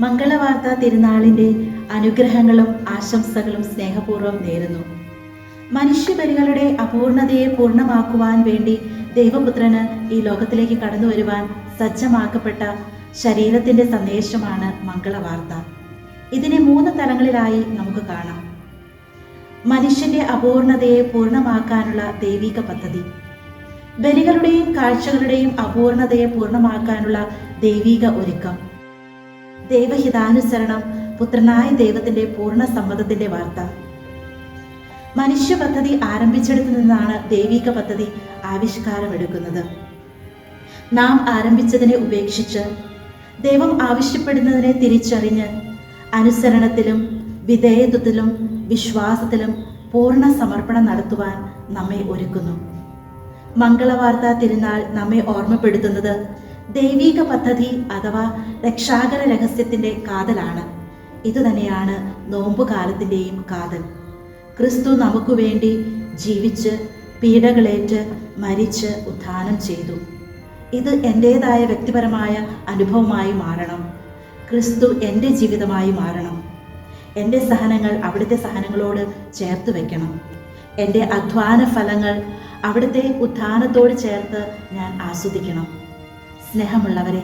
മംഗളവാർത്ത തിരുനാളിന്റെ അനുഗ്രഹങ്ങളും ആശംസകളും സ്നേഹപൂർവം നേരുന്നു. മനുഷ്യബലികളുടെ അപൂർണതയെ പൂർണമാക്കുവാൻ വേണ്ടി ദൈവപുത്രന് ഈ ലോകത്തിലേക്ക് കടന്നു വരുവാൻ സജ്ജമാക്കപ്പെട്ട ശരീരത്തിന്റെ സന്ദേശമാണ് മംഗളവാർത്ത. ഇതിനെ മൂന്ന് തലങ്ങളിലായി നമുക്ക് കാണാം. മനുഷ്യന്റെ അപൂർണതയെ പൂർണമാക്കാനുള്ള ദൈവിക പദ്ധതി. ബലികളുടെയും കാഴ്ചകളുടെയും അപൂർണതയെ പൂർണമാക്കാനുള്ള ദൈവിക ഒരുക്കം. ദൈവഹിതാനുസരണം പുത്രനായ ദൈവത്തിന്റെ പൂർണ സമ്മതത്തിന്റെ വാർത്ത. മനുഷ്യ പദ്ധതി ആരംഭിച്ചെടുത്തു നിന്നാണ് ദൈവിക പദ്ധതി ആവിഷ്കാരമെടുക്കുന്നത്. നാം ആരംഭിച്ചതിനെ ഉപേക്ഷിച്ച് ദൈവം ആവശ്യപ്പെടുന്നതിനെ തിരിച്ചറിഞ്ഞ് അനുസരണത്തിലും വിധേയത്വത്തിലും വിശ്വാസത്തിലും പൂർണ സമർപ്പണം നടത്തുവാൻ നമ്മെ ഒരുക്കുന്നു. മംഗളവാർത്ത തിരുനാൾ നമ്മെ ഓർമ്മപ്പെടുത്തുന്നത് ദൈവിക പദ്ധതി അഥവാ രക്ഷാകര രഹസ്യത്തിന്റെ കാതലാണ്. ഇതുതന്നെയാണ് നോമ്പുകാലത്തിന്റെയും കാതൽ. ക്രിസ്തു നമുക്ക് വേണ്ടി ജീവിച്ച് പീഡകളേറ്റ് മരിച്ച് ഉത്ഥാനം ചെയ്തു. ഇത് എന്റേതായ വ്യക്തിപരമായ അനുഭവമായി മാറണം. ക്രിസ്തു എന്റെ ജീവിതമായി മാറണം. എന്റെ സഹനങ്ങൾ അവിടുത്തെ സഹനങ്ങളോട് ചേർത്ത് വെക്കണം. എന്റെ അധ്വാന ഫലങ്ങൾ അവിടുത്തെ ഉത്ഥാനത്തോട് ചേർത്ത് ഞാൻ ആസ്വദിക്കണം. സ്നേഹമുള്ളവരെ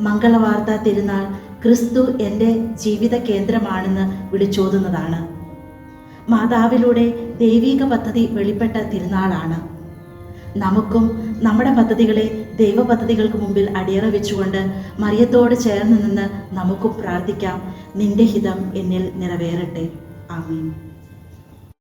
മംഗളവാർത്ത തിരുനാൾ ക്രിസ്തു എന്റെ ജീവിത കേന്ദ്രമാണെന്ന് വിളിച്ചോതുന്നതാണ്. മാതാവിലൂടെ ദൈവീക പദ്ധതി വെളിപ്പെട്ട തിരുനാളാണ്. നമുക്കും നമ്മുടെ പദ്ധതികളെ ദൈവ പദ്ധതികൾക്ക് മുമ്പിൽ അടിയറ വെച്ചുകൊണ്ട് മറിയത്തോട് ചേർന്ന് നിന്ന് നമുക്കും പ്രാർത്ഥിക്കാം. നിന്റെ ഹിതം എന്നിൽ നിറവേറട്ടെ. ആമീൻ.